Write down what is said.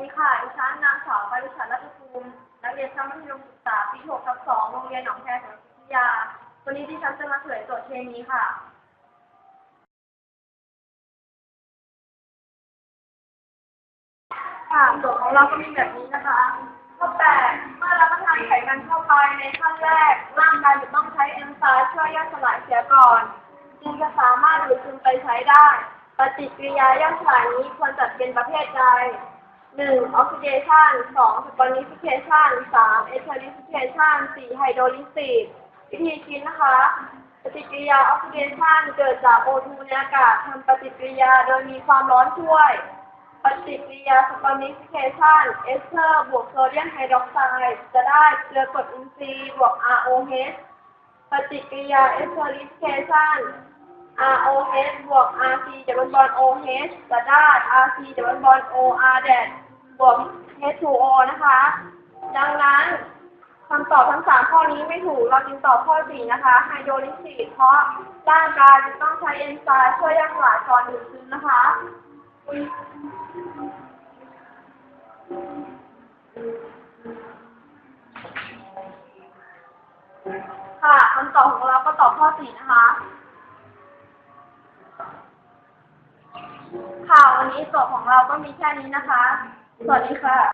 ดีค่ะ ดิฉันนางสาวปริชันรัตภูมินักเรียนชั้นมัธยมศึกษาปี6ทับ2โรงเรียนหนองแคสวนวิทยา วันนี้ดิฉันจะมาเฉลยโจทย์เคมีค่ะ ค่ะโจทย์ของเราก็มีแบบนี้นะคะ ข้อแปดเมื่อรับประทานไขมันเข้าไปในขั้นแรก ร่างกายจะต้องใช้เอนไซม์ช่วยย่อยสลายเสียก่อน จึงจะสามารถดูดซึมไปใช้ได้ ปฏิกิริยาย่อยสลายนี้ควรจัดเป็นประเภทใด หนึ่งออกซิเดชันสองสปอนิฟิเคชันสามเอเทอริฟิเคชันสี่ไฮโดรลิซิสวิธีคิดนะคะ ปฏิกิริยาออกซิเดชันเกิดจากโอทูในอากาศทำปฏิกิริยาโดยมีความร้อนช่วย ปฏิกิริยาสปอนิฟิเคชันเอสเตอร์บวกโซเดียมไฮดรอกไซด์จะได้เกลือกรดอินทรีย์บวก ROH ปฏิกิริยาเอสเทอริฟิเคชัน ROH บวก RC จะเป็นบอล OH จะได้ RC จะเป็นบอล OR แดดบวก H2O นะคะ ดังนั้นคำตอบทั้งสามข้อนี้ไม่ถูก เราจึงตอบข้อสี่นะคะไฮโดรลิซิสเพราะร่างกายจะต้องใช้เอนไซม์ช่วยย่อยสลายก่อนดูดซึมนะคะค่ะคำตอบของเราก็ตอบข้อสี่นะคะ วันนี้จบของเราก็มีแค่นี้นะคะ สวัสดีค่ะ